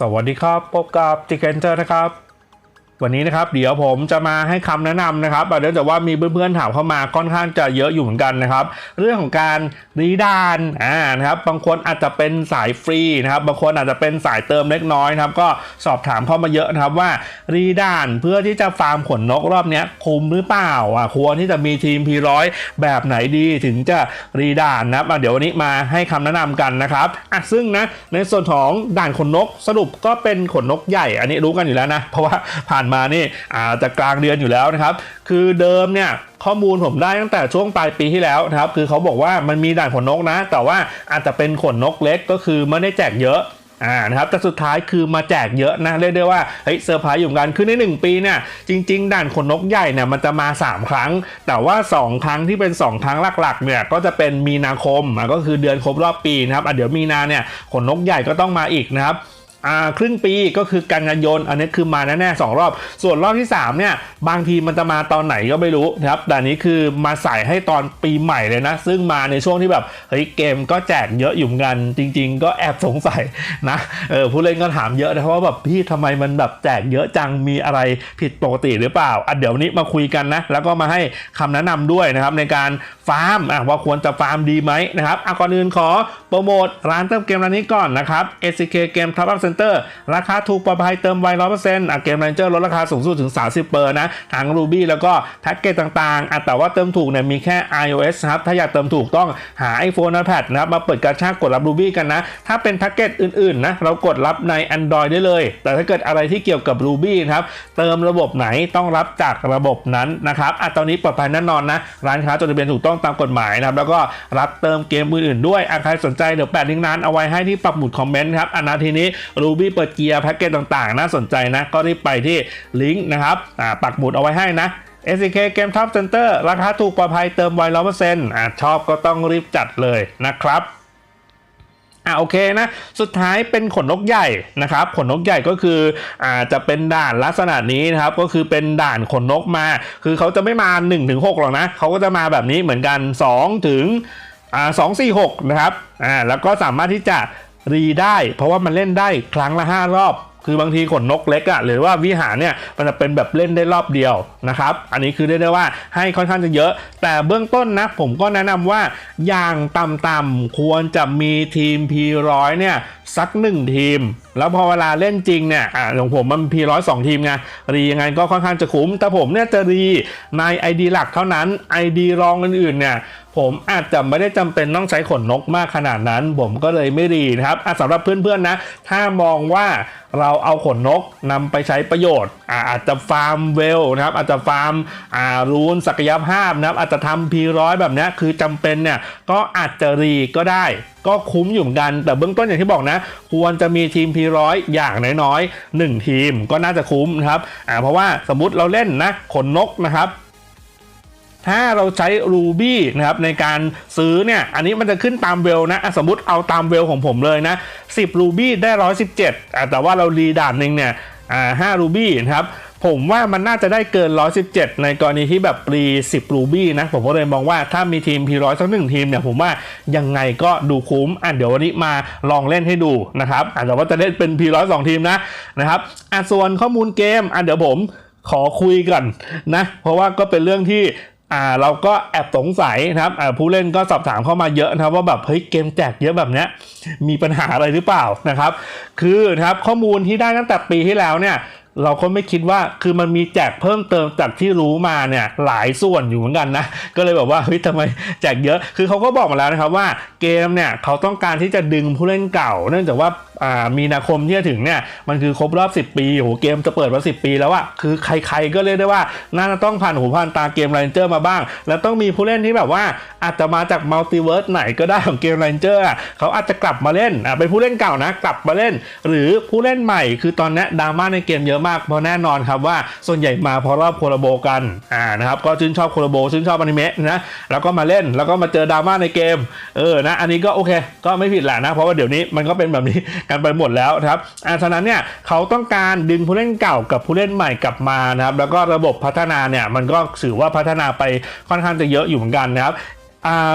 สวัสดีครับ พบกับจิเกนเจอร์นะครับ วันนี้นะครับเดี๋ยวผมจะมาให้คำแนะนำนะครับเนื่องจากว่ามีเพื่อนๆถามเข้ามาค่อนข้างจะเยอะอยู่เหมือนกันนะครับ เรื่องของการรีดานอ่านะครับบางคนอาจจะเป็นสายฟรีนะครับบางคนอาจจะเป็นสายเติมเล็กน้อยนะครับก็สอบถามเข้ามาเยอะนะครับว่ารีดานเพื่อที่จะฟาร์มขนนกรอบนี้คุ้มหรือเปล่าอะควรที่จะมีทีม P100 แบบไหนดีถึงจะรีดานนะครับเดี๋ยววันนี้มาให้คำแนะนำกันนะครับอะซึ่งนะในส่วนของด่านขนนกสรุปก็เป็นขนนกใหญ่ อันนี้รู้กันอยู่แล้วนะเพราะว่าผ่านมานี่อาจจะกลางเดือนอยู่แล้วนะครับคือเดิมเนี่ยข้อมูลผมได้ตั้งแต่ช่วงปลายปีที่แล้วนะครับคือเขาบอกว่ามันมีด่านขนนกนะ แต่ว่าอาจจะเป็นขนนกเล็กก็คือไม่ได้แจกเยอะอ่านะครับแต่สุดท้ายคือมาแจกเยอะนะเรียกได้ว่าเฮ้ยเซอร์ไพรส์อยู่กันคือใน 1 ปีเนี่ยจริง ๆ ด่านขนนกใหญ่เนี่ยมันจะมา 3 ครั้ง แต่ว่า 2 ครั้งที่เป็น 2 ครั้งหลักๆเนี่ยก็จะเป็นมีนาคมก็คือเดือนครบรอบปีนะครับอะเดี๋ยวมีนาเนี่ยขนนกใหญ่ก็ต้องมาอีกนะครับ อ่าครึ่งปีก็คือกันยายนอันนี้คือมาแน่ๆสองรอบ ส่วนรอบที่ 3 เนี่ย บางทีมันจะมาตอนไหนก็ไม่รู้นะครับแต่นี้คือมาใส่ให้ตอนปีใหม่เลยนะ ซึ่งมาในช่วงที่แบบเฮ้ยเกมก็แจกเยอะอยู่เหมือนกัน จริง ๆ ก็แอบสงสัยนะเออผู้เล่นก็ถามเยอะนะเพราะว่าแบบพี่ทำไมมันแบบแจกเยอะจังมีอะไรผิดปกติหรือเปล่าอะเดี๋ยววันนี้มาคุยกันนะแล้วก็มาให้คำแนะนำด้วยนะครับในการฟาร์มอะว่าควรจะฟาร์มดีไหมนะครับอะก่อนอื่นขอโปรโมทร้านเติมเกมร้านนี้ก่อนนะครับ SCK Game Top Up Center ราคาถูกปลอดภัยเติมไวร้อยเปอร์เซ็นต์เกม r รนเจอร์ลดราคาสูงสุดถึง 30เปอร์นะทั้ง Ruby แล้วก็แพ็กเกจต่างๆอะแต่ว่าเติมถูกเนี่ยมีแค่ iOS ครับ ถ้าอยากเติมถูกต้องหา iPhone iPad นะครับมาเปิดกระชากกดรับ Ruby กันนะ ถ้าเป็นแพ็กเกจอื่นๆนะเรากดรับใน Android ได้เลย แต่ถ้าเกิดอะไรที่เกี่ยวกับ Ruby นะครับเติมระบบไหนต้องรับจากระบบนั้นนะครับอะตอนนี้ปลอดภัยแน่นอนนะ ร้านค้าจดทะเบียนถูกต้องตามกฎหมายนะครับแล้วก็รับเติมเกมอื่นๆด้วยอะใครสนใจเดี๋ยวแปะลิงก์นั้นเอาไว้ให้ที่ปักหมุดคอมเมนต์ครับอันนาทีนี้ Ruby เปิดเกียร์แพ็กเกจต่างๆ น่าสนใจนะ ก็รีบไปที่ลิงก์นะครับปักหมุดเอาไว้ให้นะ SCK Game Top Center ราคาถูกปลอดภัยเติมไวร้อยเปอร์เซ็นต์ชอบก็ต้องรีบจัดเลยนะครับอ่าโอเคนะ สุดท้ายเป็นขนนกใหญ่นะครับ ขนนกใหญ่ก็คืออ่าจะเป็นด่านลักษณะนี้นะครับ ก็คือเป็นด่านขนนกมา คือเขาจะไม่มา1นถึงหหรอกนะเขาก็จะมาแบบนี้เหมือนกัน2ถึงอ่าสองสี่หกนะครับอ่าแล้วก็สามารถที่จะ รีได้ เพราะว่ามันเล่นได้ครั้งละ 5 รอบ คือบางทีขนนกเล็กอะหรือว่าวิหารเนี่ยมันจะเป็นแบบเล่นได้รอบเดียวนะครับ อันนี้คือเรียกได้ว่าให้ค่อนข้างจะเยอะ แต่เบื้องต้นนะผมก็แนะนำว่าอย่างต่ำๆควรจะมีทีม P100 เนี่ยสักหนึ่งทีม แล้วพอเวลาเล่นจริงเนี่ยอ่าของผมมัน P100 สองทีมไงรียังไงก็ค่อนข้างจะคุ้ม แต่ผมเนี่ยจะรีใน ID หลักเท่านั้น ID รองอื่นๆเนี่ย ผมอาจจะไม่ได้จำเป็นต้องใช้ขนนกมากขนาดนั้น ผมก็เลยไม่รีนะครับสำหรับเพื่อนๆนะ ถ้ามองว่าเราเอาขนนกนำไปใช้ประโยชน์ อาจจะฟาร์มเวลนะครับอาจจะฟาร์มอารูนศักยภาพนะครับอาจจะทำ P100 แบบนี้คือจำเป็นเนี่ยก็อาจจะรีก็ได้ ก็คุ้มอยู่เหมือนกัน แต่เบื้องต้นอย่างที่บอกนะ ควรจะมีทีม P100 อย่างน้อยๆ1ทีมก็น่าจะคุ้มนะครับเพราะว่าสมมติเราเล่นนะขนนกนะครับ ถ้าเราใช้ Ruby นะครับในการซื้อเนี่ย อันนี้มันจะขึ้นตามเวลนะ สมมติเอาตามเวลของผมเลยนะ 10 Ruby ได้ 117อะแต่ว่าเรารีด่านหนึ่งเนี่ยอ่า5 Ruby นะครับผมว่ามันน่าจะได้เกิน 117 ในกรณีที่แบบรี10 Ruby นะ ผมก็เลยมองว่าถ้ามีทีม P100 สักหนึ่งทีมเนี่ยผมว่ายังไงก็ดูคุ้มอะเดี๋ยววันนี้มาลองเล่นให้ดูนะครับอะแต่ว่าจะเล่นเป็น P100 2ทีมนะนะครับอะส่วนข้อมูลเกมอะเดี๋ยวผมขอคุยกันนะ เพราะว่าก็เป็นเรื่องที่ อ่าเราก็แอบสงสัยนะครับอ่าผู้เล่นก็สอบถามเข้ามาเยอะนะครับว่าแบบเฮ้ยเกมแจกเยอะแบบเนี้ยมีปัญหาอะไรหรือเปล่านะครับ คือนะครับข้อมูลที่ได้ตั้งแต่ปีที่แล้วเนี่ยเราก็ไม่คิดว่าคือมันมีแจกเพิ่มเติมจากที่รู้มาเนี่ยหลายส่วนอยู่เหมือนกันนะ ก็เลยแบบว่าเฮ้ยทำไมแจกเยอะ คือเขาก็บอกมาแล้วนะครับว่าเกมเนี่ยเขาต้องการที่จะดึงผู้เล่นเก่า เนื่องจากว่ามีนาคมที่จะถึงเนี่ยมันคือครบรอบ 10 ปีโหเกมจะเปิดมา 10 ปีแล้วอะคือใครๆก็เรียกได้ว่าน่าจะต้องผ่านหูผ่านตาเกม r รนเจอร์มาบ้าง แล้วต้องมีผู้เล่นที่แบบว่าอาจจะมาจากมัลติเวิร์สไหนก็ได้ของเกม r รนเจอร์เขาอาจจะกลับมาเล่นอะเป็นผู้เล่นเก่านะกลับมาเล่น หรือผู้เล่นใหม่ คือตอนนี้ดราม่าในเกมเยอะมากเพราะแน่นอนครับว่าส่วนใหญ่มาเพราะรอบโคลาโบกันอ่านะครับก็ชื่นชอบโคลาโบชื่นชอบอนิเมะนะแล้วก็มาเล่นแล้วก็มาเจอดราม่าในเกมเออนะอันนี้ก็โอเค ก็ไม่ผิดแหละนะ เพราะว่าเดี๋ยวนี้มันก็เป็นแบบนี้กันไปหมดแล้วครับอ่าฉะนั้นเนี่ยเขาต้องการดึงผู้เล่นเก่ากับผู้เล่นใหม่กลับมานะครับแล้วก็ระบบพัฒนาเนี่ยมันก็ถือว่าพัฒนาไปค่อนข้างจะเยอะอยู่เหมือนกันนะครับ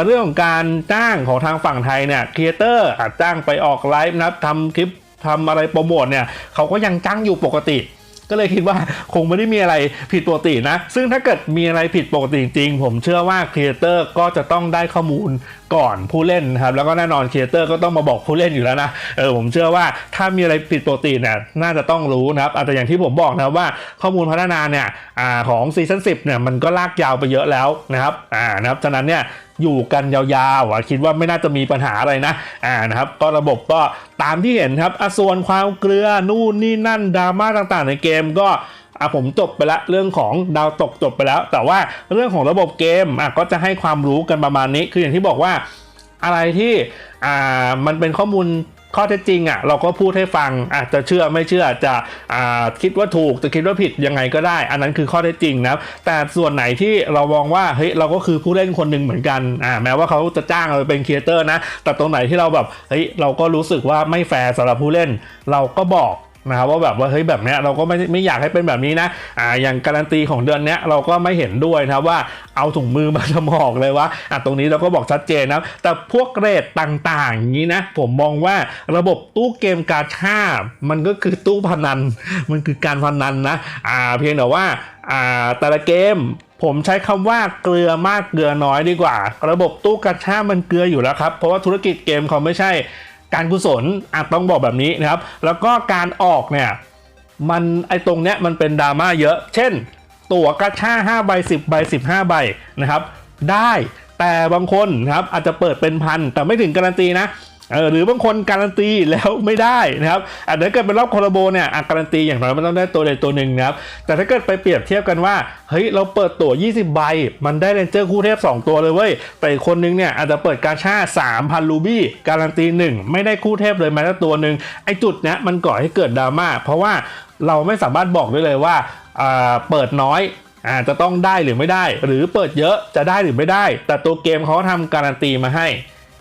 เรื่องของการจ้างของทางฝั่งไทยเนี่ยครีเอเตอร์อาจจ้างไปออกไลฟ์นะครับทำคลิปทำอะไรโปรโมทเนี่ยเขาก็ยังจ้างอยู่ปกติ ก็เลยคิดว่าคงไม่ได้มีอะไรผิดปกตินะ ซึ่งถ้าเกิดมีอะไรผิดปกติจริงผมเชื่อว่าครีเอเตอร์ก็จะต้องได้ข้อมูล ก่อนผู้เล่นนะครับแล้วก็แน่นอนครีเอเตอร์ก็ต้องมาบอกผู้เล่นอยู่แล้วนะเออผมเชื่อว่าถ้ามีอะไรผิดปกติเนี่ยน่าจะต้องรู้นะครับอาจจะแต่อย่างที่ผมบอกนะว่าข้อมูลพัฒนาเนี่ยอาของซีซั่น10เนี่ยมันก็ลากยาวไปเยอะแล้วนะครับอ่านะครับฉะนั้นเนี่ยอยู่กันยาวๆคิดว่าไม่น่าจะมีปัญหาอะไรนะอ่านะครับก็ระบบก็ตามที่เห็นครับอส่วนความเกลือนู่นนี่นั่นดราม่าต่างๆ ในเกมก็ อะผมจบไปละเรื่องของดาวตกจบไปแล้ว แต่ว่าเรื่องของระบบเกมอะก็จะให้ความรู้กันประมาณนี้ คืออย่างที่บอกว่าอะไรที่อ่ามันเป็นข้อมูลข้อเท็จจริงอะเราก็พูดให้ฟังอาจจะเชื่อไม่เชื่อจะอ่าคิดว่าถูกจะคิดว่าผิดยังไงก็ได้ อันนั้นคือข้อเท็จจริงนะแต่ส่วนไหนที่เรามองว่าเฮ้ยเราก็คือผู้เล่นคนหนึ่งเหมือนกันอ่าแม้ว่าเขาจะจ้างเราเป็นครีเอเตอร์นะแต่ตรงไหนที่เราแบบเฮ้ยเราก็รู้สึกว่าไม่แฟร์สำหรับผู้เล่น เราก็บอก นะครับว่าแบบว่าเฮ้ยแบบเนี้ยเราก็ไม่ไม่อยากให้เป็นแบบนี้นะอ่าอย่างการันตีของเดือนเนี้ยเราก็ไม่เห็นด้วยนะว่าเอาถุงมือมาจะบอกเลยว่าอะตรงนี้เราก็บอกชัดเจนนะแต่พวกเรทต่างๆอย่างนี้นะผมมองว่าระบบตู้เกมการชามันก็คือตู้พนัน มันคือการพนันนะอ่าเพียงแต่ว่าอ่าแต่ละเกมผมใช้คำว่าเกลือมากเกลือน้อยดีกว่า ระบบตู้กาชามันเกลืออยู่แล้วครับ เพราะว่าธุรกิจเกมเขาไม่ใช่ การกุศลอาจต้องบอกแบบนี้นะครับ แล้วก็การออกเนี่ยมันไอตรงเนี้ยมันเป็นดราม่าเยอะ เช่น ตั๋วกระชา5ใบ10ใบ15 ใบนะครับ ได้แต่บางคนนะครับอาจจะเปิดเป็นพันแต่ไม่ถึงการันตีนะ เออหรือบางคนการันตีแล้วไม่ได้นะครับอาจจะถ้เกิดเป็นรอบโคลาโบเนี่ยการันตีอย่างน้อยมันต้องได้ตัวใดตัวหนึ่งนะครับแต่ถ้าเกิดไปเปรียบเทียบกันว่าเฮ้ยเราเปิดตั๋ว 20 ใบ มันได้เรนเจอร์คู่เทพ 2 ตัวเลยเว้ยแต่อีกคนนึงเนี่ยอาจจะเปิดกาชา 3,000 รูบี้การันตี 1 ไม่ได้คู่เทพเลยแม้แต่ตัวหนึ่งไอ้จุดเนี้ยมันก่อให้เกิดดราม่าเพราะว่าเราไม่สามารถบอกได้เลยว่าอ่าเปิดน้อยอาจจะต้องได้หรือไม่ได้ หรือเปิดเยอะจะได้หรือไม่ได้ แต่ตัวเกมเขาทำการันตีมาให้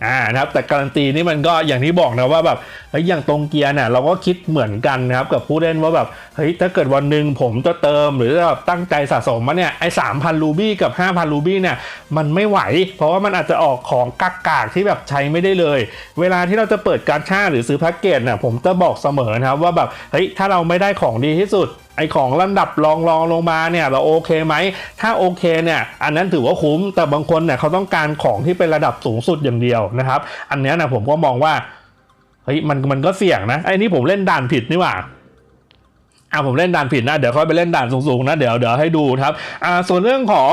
อ่านะครับแต่การันตีนี่มันก็อย่างที่บอกนะว่าแบบเฮ้อย่างตรงเกียร์เนี่ยเราก็คิดเหมือนกันนะครับกับผู้เล่นว่าแบบเฮ้ยถ้าเกิดวันหนึ่งผมจะเติมหรือแบบตั้งใจสะสมมาเนี่ยไอ้สามพันรูบี้กับ 5,000 รูบี้เนี่ยมันไม่ไหว เพราะว่ามันอาจจะออกของกากๆที่แบบใช้ไม่ได้เลย เวลาที่เราจะเปิดการชาหรือซื้อแพ็กเกจเนี่ยผมจะบอกเสมอนะครับว่าแบบเฮ้ยถ้าเราไม่ได้ของดีที่สุด ไอของลำดับรองรองลงมาเนี่ยเราโอเคไหม ถ้าโอเคเนี่ยอันนั้นถือว่าคุ้ม แต่บางคนเนี่ยเขาต้องการของที่เป็นระดับสูงสุดอย่างเดียวนะครับ อันนี้นะผมก็มองว่าเฮ้ยมันมันก็เสี่ยงนะไอ้นี่ผมเล่นด่านผิดนี่หว่าอ่าผมเล่นด่านผิดนะเดี๋ยวค่อยไปเล่นด่านสูงๆนะเดี๋ยวเดี๋ยวให้ดูครับอ่าส่วนเรื่องของ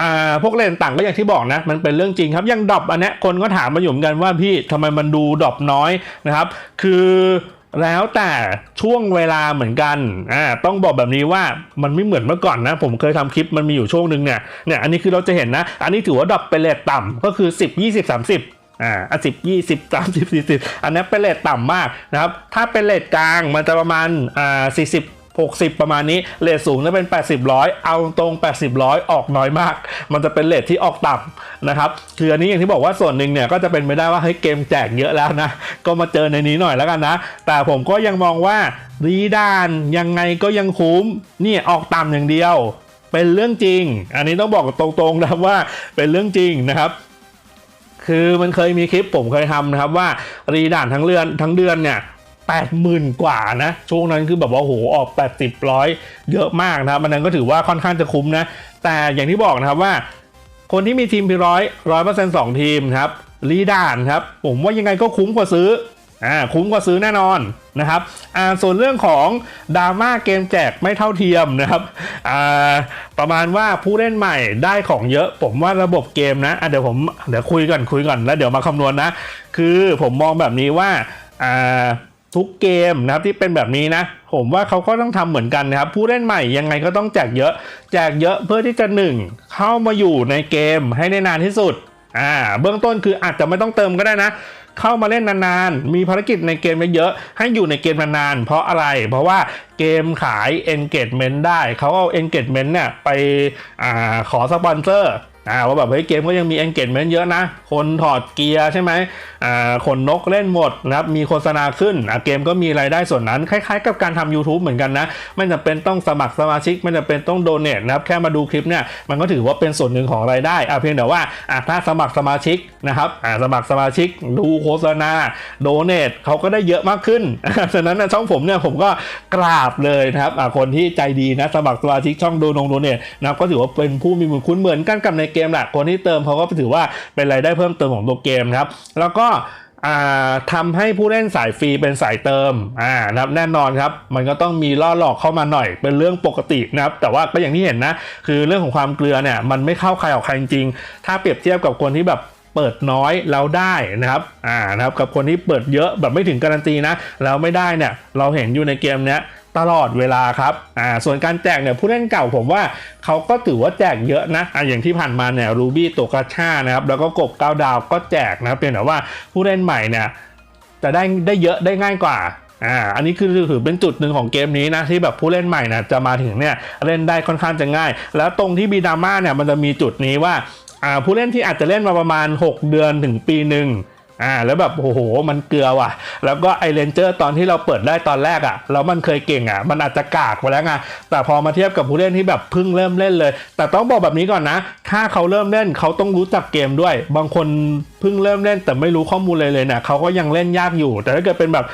อ่าพวกเลนต่างก็อย่างที่บอกนะมันเป็นเรื่องจริงครับยังดรอปอันนี้คนก็ถามมาอยู่เหมือนกันว่าพี่ทำไมมันดูดรอปน้อยนะครับ คือ แล้วแต่ช่วงเวลาเหมือนกันอ่าต้องบอกแบบนี้ว่ามันไม่เหมือนเมื่อก่อนนะ ผมเคยทำคลิปมันมีอยู่ช่วงหนึ่งเนี่ยเนี่ยอันนี้คือเราจะเห็นนะ อันนี้ถือว่าดรอปเป็นเลทต่ำก็คือ 10 20 30อ่าสิบยี่สิบสามสิบสี่สิบอันนี้เป็นเลทต่ำมากนะครับ ถ้าเป็นเลทกลางมันจะประมาณอ่าสี่สิบ หกสิบประมาณนี้เลทสูงจะเป็น 80ร้อยเอาตรง 80ร้อยออกน้อยมาก มันจะเป็นเลทที่ออกต่ำนะครับคืออันนี้อย่างที่บอกว่าส่วนหนึ่งเนี่ยก็จะเป็นไปได้ว่าเฮ้ยเกมแจกเยอะแล้วนะ ก็มาเจอในนี้หน่อยแล้วกันนะ แต่ผมก็ยังมองว่ารีดานยังไงก็ยังคุ้มนี่ออกต่ำอย่างเดียว เป็นเรื่องจริง อันนี้ต้องบอกตรงๆนะว่าเป็นเรื่องจริงนะครับคือมันเคยมีคลิปผมเคยทำนะครับว่ารีด่านทั้งเดือนทั้งเดือนเนี่ย แปดหมื่นกว่านะช่วงนั้นคือแบบว่าโหออก 80ร้อยเยอะมากนะครับมันนั้นก็ถือว่าค่อนข้างจะคุ้มนะ แต่อย่างที่บอกนะครับว่า คนที่มีทีมพีร้อยร้อยเปอร์เซ็นต์สองทีมครับรีดานครับ ผมว่ายังไงก็คุ้มกว่าซื้ออ่าคุ้มกว่าซื้อแน่นอนนะครับอ่าส่วนเรื่องของดราม่าเกมแจกไม่เท่าเทียมนะครับอ่าประมาณว่าผู้เล่นใหม่ได้ของเยอะ ผมว่าระบบเกมนะอะเดี๋ยวผมเดี๋ยวคุยก่อนคุยก่อนแล้วเดี๋ยวมาคำนวณนะคือผมมองแบบนี้ว่าอ่า ทุกเกมนะครับที่เป็นแบบนี้นะ ผมว่าเขาก็ต้องทำเหมือนกันนะครับ ผู้เล่นใหม่ยังไงก็ต้องแจกเยอะ แจกเยอะเพื่อที่จะหนึ่งเข้ามาอยู่ในเกมให้ได้นานที่สุดอ่าเบื้องต้นคืออาจจะไม่ต้องเติมก็ได้นะ เข้ามาเล่นนานๆ มีภารกิจในเกมเยอะๆให้อยู่ในเกมนานๆ เพราะอะไร เพราะว่าเกมขาย engagement ได้ เขาเอา engagement เนี่ยไปอขอสปอนเซอร์ อ่าว่าแบบเฮ้ยเกมก็ยังมี engagement เยอะนะ คนถอดเกียร์ใช่ไหมอ่าขนนกเล่นหมดนะครับมีโฆษณาขึ้นอ่าเกมก็มีรายได้ส่วนนั้น คล้ายๆ กับการทำ YouTube เหมือนกันนะไม่จำเป็นต้องสมัครสมาชิกไม่จำเป็นต้องโดเน a นะครับแค่มาดูคลิปเนี่ยมันก็ถือว่าเป็นส่วนหนึ่งของรายได้อ่าเพียงแต่ว่าอ่าถ้าสมัครสมาชิกนะครับอ่าสมัครสมาชิกดูโฆษณาโดเน a เขาก็ได้เยอะมากขึ้นฉะนั้นนะช่องผมเนี่ยผมก็กราบเลยนะครับอ่าคนที่ใจดีนะสมัครสมาชิกช่องโดนงโดเน a นะก็ถือว่าเป็นผู้มีบุญคุณเหมือนกันกับในเกกมแหละคนที่เติมเขาก็ถือว่าเป็นรายได้เพิ่มเติมของตัวเกมครับ แล้วก็อ่าทำให้ผู้เล่นสายฟรีเป็นสายเติมอ่านะครับแน่นอนครับ มันก็ต้องมีล่อหลอกเข้ามาหน่อยเป็นเรื่องปกตินะครับ แต่ว่าก็อย่างที่เห็นนะ คือเรื่องของความเกลือเนี่ยมันไม่เข้าใครออกใครจริงๆถ้าเปรียบเทียบกับคนที่แบบเปิดน้อยแล้วได้นะครับอ่านะครับกับคนที่เปิดเยอะแบบไม่ถึงการันตีนะแล้วไม่ได้เนี่ยเราเห็นอยู่ในเกมเนี้ย ตลอดเวลาครับอ่าส่วนการแจกเนี่ยผู้เล่นเก่าผมว่าเขาก็ถือว่าแจกเยอะนะอ่าอย่างที่ผ่านมาเนี่ยรูบี้ตัวกระชานะครับแล้วก็กบ9ดาวก็แจกนะครับเพียงแต่ว่าผู้เล่นใหม่เนี่ยจะได้ได้เยอะได้ง่ายกว่าอ่า อันนี้คือถือเป็นจุดหนึ่งของเกมนี้นะที่แบบผู้เล่นใหม่นะจะมาถึงเนี่ยเล่นได้ค่อนข้างจะง่าย แล้วตรงที่บีดาม่าเนี่ยมันจะมีจุดนี้ว่าอ่าผู้เล่นที่อาจจะเล่นมาประมาณ 6 เดือนถึงปีหนึ่ง อ่าแล้วแบบโอ้โหมันเกลือว่ะ แล้วก็ไอเลนเจอร์ตอนที่เราเปิดได้ตอนแรกอะ่ะแล้วมันเคยเก่งอะ่ะ มันอาจจะกากไปแล้วไงแต่พอมาเทียบกับผู้เล่นที่แบบเพิ่งเริ่มเล่นเลย แต่ต้องบอกแบบนี้ก่อนนะ ถ้าเขาเริ่มเล่นเขาต้องรู้จักเกมด้วย บางคนเพิ่งเริ่มเล่นแต่ไม่รู้ข้อมูลเลยเลยนี่ยเขาก็ยังเล่นยากอยู่ แต่ถ้าเกิดเป็นแบบ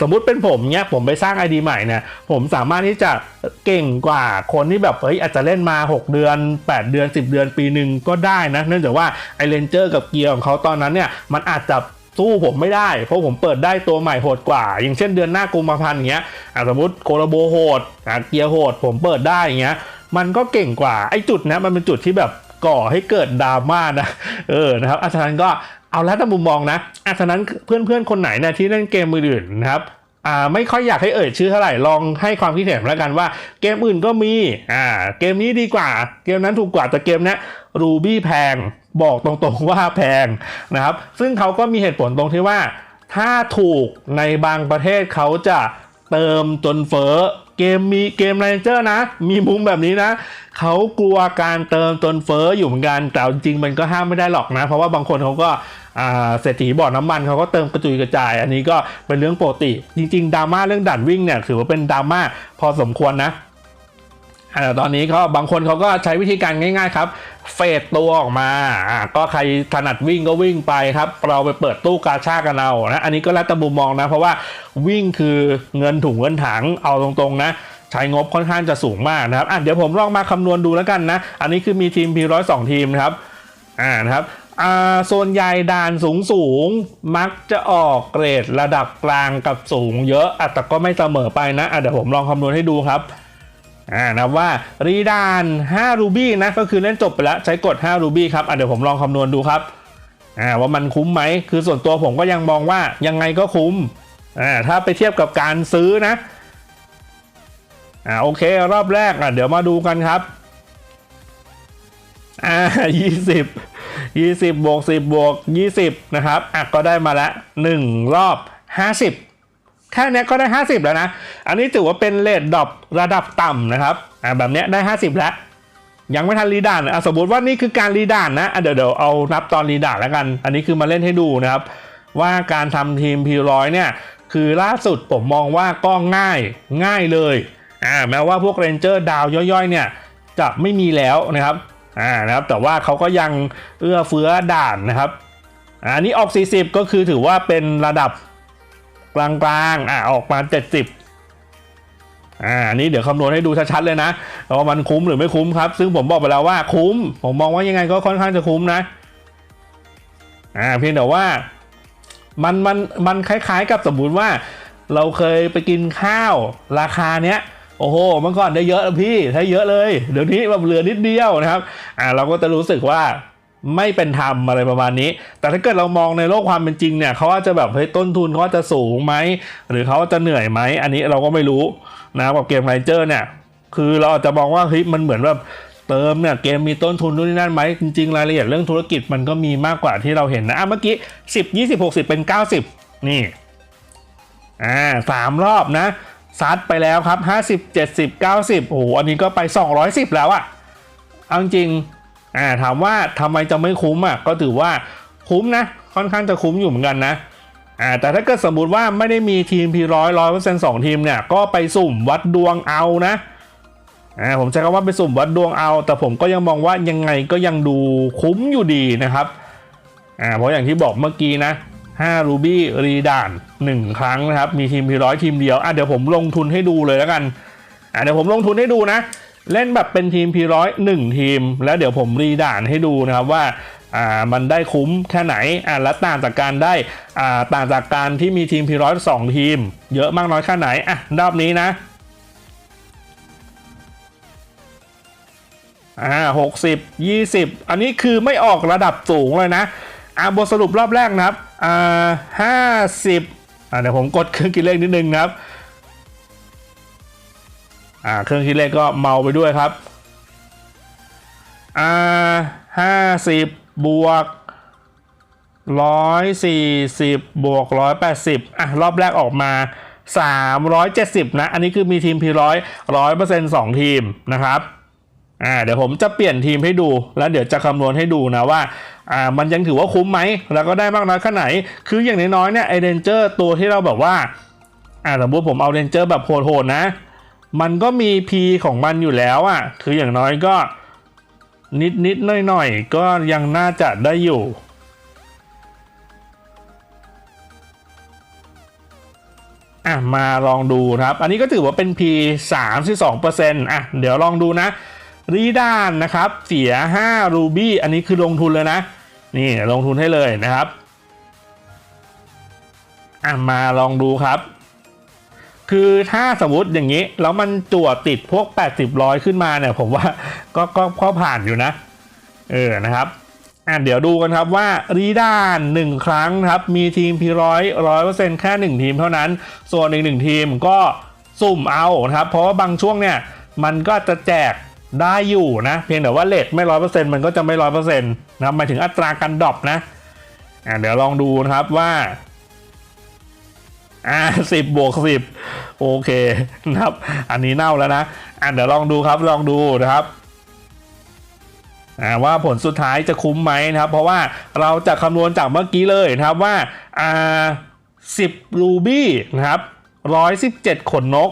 สมมุติเป็นผมเนี้ยผมไปสร้าง ID ใหม่เนี่ยผมสามารถที่จะเก่งกว่าคนที่แบบเฮ้ยอาจจะเล่นมา 6 เดือน 8 เดือน 10 เดือนปีหนึ่งก็ได้นะ เนื่องจากว่าไอเลนเจอร์กับเกียร์ของเขาตอนนั้นเนี่ยมันอาจจะสู้ผมไม่ได้ เพราะผมเปิดได้ตัวใหม่โหดกว่า อย่างเช่นเดือนหน้ากุมภาพันธ์อย่างเงี้ยสมมติโคโลโบโหดเกียร์โหด ผมเปิดได้อย่างเงี้ยมันก็เก่งกว่าไอ้จุดเนี้ยมันเป็นจุดที่แบบ ก่อให้เกิดดราม่านะเออนะครับอาฉะนั้นก็เอาแล้วแต่มุมมองนะอาฉะนั้นเพื่อนๆคนไหนนี่ยที่เล่นเกมมืออื่นนะครับอ่าไม่ค่อยอยากให้เอ่ยชื่อเท่าไหร่ลองให้ความคิดเห็นแล้วกันว่าเกมอื่นก็มีอ่าเกมนี้ดีกว่า เกมนั้นถูกกว่าแต่เกมนี้รูบี้แพงบอกตรงๆว่าแพงนะครับ ซึ่งเขาก็มีเหตุผลตรงที่ว่า ถ้าถูกในบางประเทศเขาจะเติมจนเฟ้อ เกมมีเกมไรเจอร์นะ มีมุมแบบนี้นะเขากลัวการเติมตนเฟอ้ออยู่เหมือนกัน แต่จริงมันก็ห้ามไม่ได้หรอกนะ เพราะว่าบางคนเขาก็เศรษฐีบ่อน้ำมันเขาก็เติมกระจุยกระจาย อันนี้ก็เป็นเรื่องปกติ จริงๆดราม่าเรื่องด่านวิ่งเนี่ยถือว่าเป็นดราม่าพอสมควรนะ ตอนนี้เขาบางคนเขาก็ใช้วิธีการง่าย ๆ ครับเฟดตัวออกมา ก็ใครถนัดวิ่งก็วิ่งไปครับ เราไปเปิดตู้กาชากันเอานะ อันนี้ก็แล้วแต่มุมมองนะ เพราะว่าวิ่งคือเงินถุงเงินถังเอาตรงๆนะ ใช้งบค่อนข้างจะสูงมากนะครับ อะเดี๋ยวผมลองมาคำนวณดูแล้วกันนะ อันนี้คือมีทีมพีร้อยสองทีมนะครับ อ่านะครับอ่าส่วนใหญ่ด่านสูงสูงๆมักจะออกเกรดระดับกลางกับสูงเยอะอะแต่ก็ไม่เสมอไปนะอะเดี๋ยวผมลองคำนวณให้ดูครับ อ่านะว่ารีดาน5รูบี้นะก็คือเล่นจบไปแล้วใช้กด5รูบี้ครับอะเดี๋ยวผมลองคำนวณดูครับอ่าว่ามันคุ้มไหมคือส่วนตัวผมก็ยังมองว่ายังไงก็คุ้มอ่าถ้าไปเทียบกับการซื้อนะอ่าโอเครอบแรกอะเดี๋ยวมาดูกันครับอ่า20 20บวก10บวก20นะครับอะก็ได้มาแล้ว1รอบ50แค่เนี้ยก็ได้ 50 แล้วนะ อันนี้ถือว่าเป็นเลทดรอประดับต่ำนะครับอ่าแบบเนี้ยได้ 50 แล้ว ยังไม่ทันรีด่านอะสมมติว่านี่คือการรีด่านนะอะเดี๋ยวเดี๋ยวเอานับตอนรีด่านแล้วกัน อันนี้คือมาเล่นให้ดูนะครับ ว่าการทำทีมพีร้อยเนี่ยคือล่าสุดผมมองว่าก็ง่ายง่ายเลยอ่าแม้ว่าพวกเรนเจอร์ดาวย่อยๆ เนี่ยจะไม่มีแล้วนะครับอ่านะครับแต่ว่าเขาก็ยังเอื้อเฟื้อด่านนะครับอ่าอันนี้ออก 40 ก็คือถือว่าเป็นระดับ กลางๆอะออกมา 70อ่าอันนี้เดี๋ยวคำนวณให้ดูชัดๆเลยนะว่ามันคุ้มหรือไม่คุ้มครับ ซึ่งผมบอกไปแล้วว่าคุ้ม ผมมองว่ายังไงก็ค่อนข้างจะคุ้มนะอ่าเพียงแต่ว่ามันมันมันคล้ายๆกับสมมุติว่า เราเคยไปกินข้าวราคาเนี้ยโอ้โหเมื่อก่อนได้เยอะพี่ได้เยอะเลย เดี๋ยวนี้แบบเหลือนิดเดียวนะครับ อ่าเราก็จะรู้สึกว่า ไม่เป็นธรรมอะไรประมาณนี้ แต่ถ้าเกิดเรามองในโลกความเป็นจริงเนี่ยเขาว่าจะแบบเฮ้ยต้นทุนเขาจะสูงไหมหรือเขาจะเหนื่อยไหมอันนี้เราก็ไม่รู้นะกับเกมไรเจอร์เนี่ย คือเราอาจจะมองว่าเฮ้ยมันเหมือนแบบเติมเนี่ยเกมมีต้นทุนนู่นนี่นั่นไหมจริงๆรายละเอียดเรื่องธุรกิจมันก็มีมากกว่าที่เราเห็นนะอะเมื่อกี้ 10 20 60 เป็น 90 นี่อ่าสามรอบนะซัดไปแล้วครับ 50 70 90โอ้โหอันนี้ก็ไป 210 แล้วอะเอาจริง อ่าถามว่าทำไมจะไม่คุ้มอะก็ถือว่าคุ้มนะ ค่อนข้างจะคุ้มอยู่เหมือนกันนะอ่าแต่ถ้าเกิดสมมติว่าไม่ได้มีทีมพีร้อยร้อยเปอร์เซ็นต์สองทีมเนี่ยก็ไปสุ่มวัดดวงเอานะอ่าผมใช้คำว่าไปสุ่มวัดดวงเอา แต่ผมก็ยังมองว่ายังไงก็ยังดูคุ้มอยู่ดีนะครับอ่าเพราะอย่างที่บอกเมื่อกี้นะ5รูบี้รีด่าน 1 ครั้งนะครับ มีทีมพีร้อยทีมเดียวอะเดี๋ยวผมลงทุนให้ดูเลยแล้วกันอ่าเดี๋ยวผมลงทุนให้ดูนะ เล่นแบบเป็นทีมพีร้อยหนึ่งทีม แล้วเดี๋ยวผมรีด่านให้ดูนะครับว่าอ่ามันได้คุ้มแค่ไหนอ่าและต่างจากการได้อ่าต่างจากการที่มีทีมพีร้อยสองทีม เยอะมากน้อยแค่ไหนอะรอบนี้นะอ่าหกสิบยี่สิบอันนี้คือไม่ออกระดับสูงเลยนะอ่าบทสรุปรอบแรกนะครับอ่าห้าสิบอ่าเดี๋ยวผมกดเครื่องคิดเลขนิดนึงนะครับ อ่าเครื่องคิดเลขก็เมาไปด้วยครับอ่าห้าสิบบวกร้อยสี่สิบบวกร้อยแปดสิบอะรอบแรกออกมาสามร้อยเจ็ดสิบนะ อันนี้คือมีทีมพีร้อยร้อยเปอร์เซ็นต์สองทีมนะครับอ่าเดี๋ยวผมจะเปลี่ยนทีมให้ดู แล้วเดี๋ยวจะคำนวณให้ดูนะว่าอ่ามันยังถือว่าคุ้มไหม แล้วก็ได้มากน้อยแค่ไหน คืออย่างน้อยๆเนี่ยไอเรนเจอร์ตัวที่เราแบบว่าอ่าสมมติผมเอาเรนเจอร์แบบโหดๆนะ มันก็มี P ของมันอยู่แล้วอะ่ะ คืออย่างน้อยก็นิดนิดหน่อยหน่อยๆก็ยังน่าจะได้อยู่ อะ มาลองดูครับ อันนี้ก็ถือว่าเป็น P 32%อะ เดี๋ยวลองดูนะรีด้านนะครับ เสีย 5 รูบี้ อันนี้คือลงทุนเลยนะ นี่ลงทุนให้เลยนะครับ อะ มาลองดูครับ คือถ้าสมมติอย่างนี้ แล้วมันจั่วติดพวก 80ร้อยขึ้นมาเนี่ย ผมว่าก็ก็ก็ผ่านอยู่นะ เออนะครับอะเดี๋ยวดูกันครับว่ารีด้านหนึ่งครั้งครับ มีทีมพีร้อยร้อยเปอร์เซ็นต์แค่หนึ่งทีมเท่านั้น ส่วนอีกหนึ่งทีมก็สุ่มเอานะครับ เพราะว่าบางช่วงเนี่ย มันก็จะแจกได้อยู่นะ เพียงแต่ว่าเลทไม่ร้อยเปอร์เซ็นต์มันก็จะไม่ร้อยเปอร์เซ็นต์นะหมายถึงอัตราการดรอปนะอะเดี๋ยวลองดูนะครับว่า อ่าสิบบวกสิบโอเคนะครับ อันนี้เน่าแล้วนะอะเดี๋ยวลองดูครับลองดูนะครับอ่าว่าผลสุดท้ายจะคุ้มไหมนะครับ เพราะว่าเราจะคำนวณจากเมื่อกี้เลยนะครับว่าอ่าสิบรูบี้นะครับร้อยสิบเจ็ดขนนก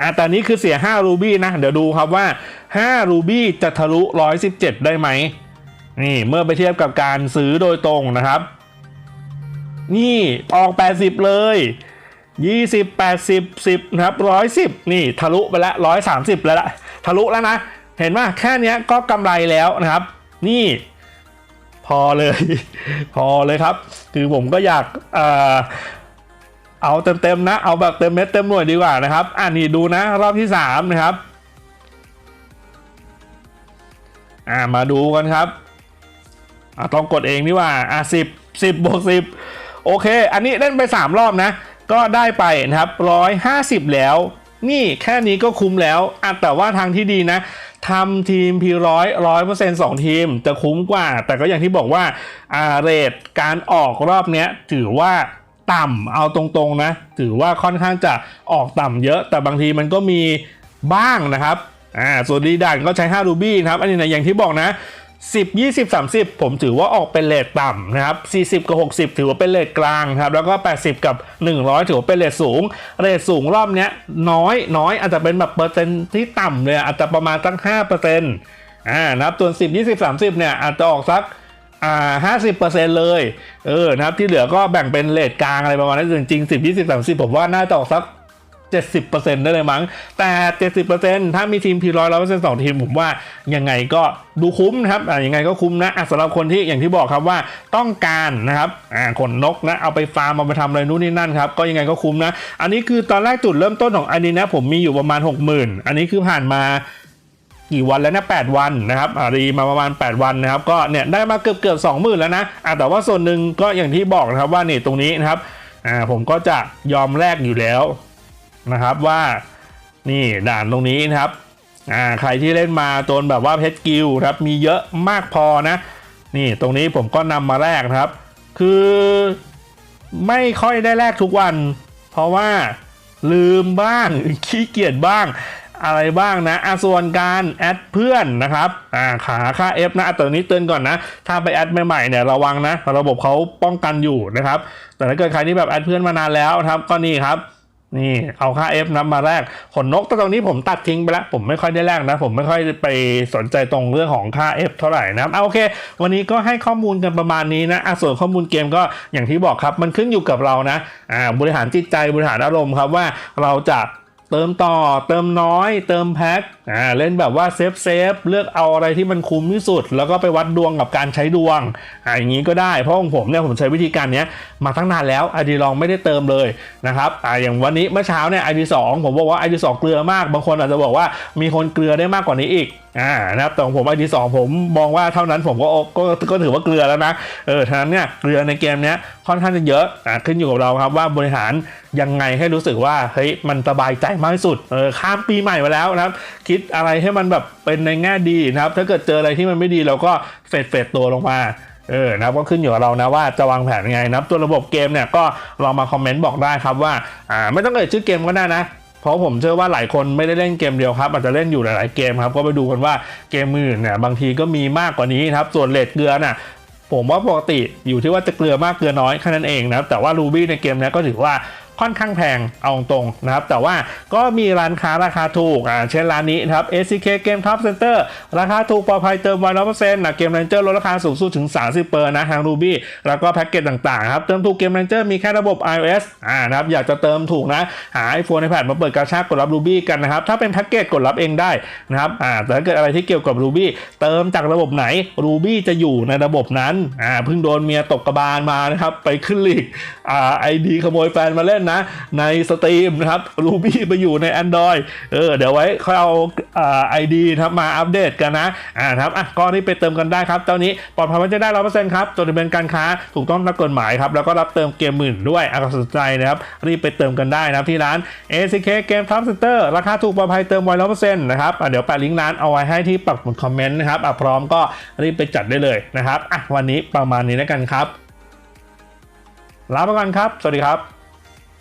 อ่าแต่นี้คือเสีย5รูบี้นะเดี๋ยวดูครับว่า5รูบี้จะทะลุ117ได้ไหมนี่เมื่อไปเทียบกับการซื้อโดยตรงนะครับ นี่ออก 80 เลย 20 80 10นะครับ110 นี่ทะลุไปแล้ว130 แล้วละทะลุแล้วนะ เห็นไหมแค่นี้ก็กำไรแล้วนะครับ นี่พอเลย พอเลยครับ คือผมก็อยากเอ่อเอาเต็มๆนะ เอาแบบเต็มเม็ดเต็มหน่วยดีกว่านะครับ อ่านี่ดูนะ รอบที่ 3 นะครับ อ่ามาดูกันครับอะต้องกดเองนี่ว่า อะสิบสิบบวกสิบ โอเค อันนี้เล่นไป 3 รอบนะ ก็ได้ไปนะครับร้อยห้าสิบแล้ว นี่แค่นี้ก็คุ้มแล้วอะแต่ว่าทางที่ดีนะทำทีมพีร้อยร้อยเปอร์เซ็นต์สองทีมจะคุ้มกว่า แต่ก็อย่างที่บอกว่าอ่าเรทการออกรอบเนี้ยถือว่าต่ำเอาตรงๆนะ ถือว่าค่อนข้างจะออกต่ำเยอะ แต่บางทีมันก็มีบ้างนะครับอ่าส่วนดีดันก็ใช้5รูบี้ครับ อันนี้นะอย่างที่บอกนะ 10 20 30 ผมถือว่าออกเป็นเลทต่ำนะครับ 40 กับ 60 ถือว่าเป็นเลทกลางครับแล้วก็ 80 กับ 100 ถือว่าเป็นเลทสูงเลทสูงรอบเนี้ยน้อยน้อยอาจจะเป็นแบบเปอร์เซ็นต์ที่ต่ำเลยอาจจะประมาณตั้ง5%อ่านะครับส่วน 10 20 30 เนี่ยอาจจะออกสักอ่าห้าสิบเปอร์เซ็นต์เลย เออ นะครับ ที่เหลือก็แบ่งเป็นเลทกลางอะไรประมาณนั้น จริงๆสิบยี่สิบสามสิบผมว่าน่าจะออกสัก เจ็ดสิบเปอร์เซ็นต์ได้เลยมั้ง แต่เจ็ดสิบเปอร์เซ็นต์ถ้ามีทีมพีร้อยร้อยเปอร์เซ็นต์สองทีมผมว่ายังไงก็ดูคุ้มนะครับอ่ายังไงก็คุ้มนะอะสำหรับคนที่อย่างที่บอกครับว่าต้องการนะครับอ่าขนนกนะเอาไปฟาร์มเอาไปทำอะไรนู่นนี่นั่นครับก็ยังไงก็คุ้มนะ อันนี้คือตอนแรกจุดเริ่มต้นของอันนี้นะผมมีอยู่ประมาณหกหมื่นอันนี้คือผ่านมากี่วันแล้วนะ8วันนะครับอ่ารีมาประมาณ 8 วันนะครับ ก็เนี่ยได้มาเกือบเกือบสองหมื่นแล้วนะอ่าแต่ว่าส่วนหนึ่งก็อย่างที่บอกนะครับว่านี่ตรงนี้นะครับอ่าผมก็จะยอมแลกอยู่แล้ว นะครับว่านี่ด่านตรงนี้นะครับอ่าใครที่เล่นมาจนแบบว่าเพชรกิลครับมีเยอะมากพอนะ นี่ตรงนี้ผมก็นำมาแลกนะครับ คือไม่ค่อยได้แลกทุกวัน เพราะว่าลืมบ้างขี้เกียจบ้างอะไรบ้างนะอะส่วนการแอดเพื่อนนะครับอ่าขาค่า F นะอะแต่ตอนนี้เตือนก่อนนะ ถ้าไปแอดใหม่ๆเนี่ยระวังนะ ระบบเขาป้องกันอยู่นะครับ แต่ถ้าเกิดใครที่แบบแอดเพื่อนมานานแล้วครับก็นี่ครับ นี่เอาค่า F นับมาแรกขนนกแต่ตรงนี้ผมตัดทิ้งไปแล้ว ผมไม่ค่อยได้แรกนะ ผมไม่ค่อยไปสนใจตรงเรื่องของค่า F เท่าไหร่นะเอาโอเค วันนี้ก็ให้ข้อมูลกันประมาณนี้นะอะส่วนข้อมูลเกมก็อย่างที่บอกครับ มันขึ้นอยู่กับเรานะอ่าบริหารจิตใจบริหารอารมณ์ครับว่าเราจะเติมต่อเติมน้อย เติมแพ็คอ่าเล่นแบบว่าเซฟเซฟเลือกเอาอะไรที่มันคุ้มที่สุด แล้วก็ไปวัดดวงกับการใช้ดวงอ่าอย่างนี้ก็ได้ เพราะของผมเนี่ยผมใช้วิธีการเนี้ยมาตั้งนานแล้วไอดีลองไม่ได้เติมเลยนะครับอ่าอย่างวันนี้เมื่อเช้าเนี่ยไอดีสองผมบอกว่าไอดีสองเกลือมาก บางคนอาจจะบอกว่ามีคนเกลือได้มากกว่านี้อีกอ่านะครับแต่ของผมไอดีสองผมมองว่าเท่านั้นผมก็โอก็ก็ถือว่าเกลือแล้วนะเออฉะนั้นเนี่ยเกลือในเกมเนี้ยค่อนข้างจะเยอะอ่าขึ้นอยู่กับเราครับว่าบริหารยังไงให้รู้สึกว่าเฮ้ยมันสบายใจมากที่สุดเออข้ามปีใหม่มาแล้วนะครับคิดอะไรให้มันแบบเป็นในแง่ดีนะครับ ถ้าเกิดเจออะไรที่มันไม่ดีเราก็เฟดเฟดตัวลงมาเออนะก็ขึ้นอยู่กับเรานะว่าจะวางแผนยังไงนะตัวระบบเกมเนี่ยก็ลองมาคอมเมนต์บอกได้ครับว่าอ่าไม่ต้องเอ่ยชื่อเกมก็ได้นะเพราะผมเชื่อว่าหลายคนไม่ได้เล่นเกมเดียวครับอาจจะเล่นอยู่หลายๆเกมครับก็ไปดูกันว่าเกมอื่นเนี่ยบางทีก็มีมากกว่านี้นะครับส่วนเลทเกลือน่ะผมว่าปกติอยู่ที่ว่าจะเกลือมากเกลือน้อยแค่นั้นเองนะครับแต่ว่า Ruby ในเกมนี้ก็ถือว่า ค่อนข้างแพงเอาตรงนะครับ แต่ว่าก็มีร้านค้าราคาถูกอ่าเช่นร้านนี้นะครับ ACK Game Top Center ราคาถูกปลอดภัยเติมไวร้อยเปอร์เซ็นต์นะเกม Ranger ลดราคาสูงสุดถึง 30เปอร์นะทาง Ruby แล้วก็แพ็กเกจต่างๆครับเติมถูกเกม Ranger มีแค่ระบบ iOS อ่านะครับอยากจะเติมถูกนะหา iPhone iPad มาเปิดกาชากกดรับ Ruby กันนะครับถ้าเป็นแพ็กเกจกดรับเองได้นะครับอ่าแต่ถ้าเกิดอะไรที่เกี่ยวกับ Ruby เติมจากระบบไหน Ruby จะอยู่ในระบบนั้นอ่าเพิ่งโดนเมียตกกระบาลมานะครับไปขึ้นลีกอ่าไอดีขโมยแฟนมาเล่นนะ ในสตรีมนะครับ Ruby ไปอยู่ใน Android เออเดี๋ยวไว้ค่อยเอาไอดีนะครับมาอัปเดตกันนะอ่าครับอะก็รีบไปเติมกันได้ครับเจ้านี้ปลอดภัยมันจะได้ร้อยเปอร์เซ็นต์ครับจดทะเบียนการค้าถูกต้องตามกฎหมายครับแล้วก็รับเติมเกมหมื่นด้วยอะก็สนใจนะครับรีบไปเติมกันได้นะครับที่ร้าน ACK Game Top Center ราคาถูกปลอดภัยเติมไว้ร้อยเปอร์เซ็นต์นะครับอะเดี๋ยวแปะลิงก์ร้านเอาไว้ให้ที่ปักหมุดคอมเมนต์นะครับอะพร้อมก็รีบไปจัดได้เลยนะครับอะวันนี้ประมาณนี้แล้วกันครับลาไปก่อนครับ สวัสดีครับ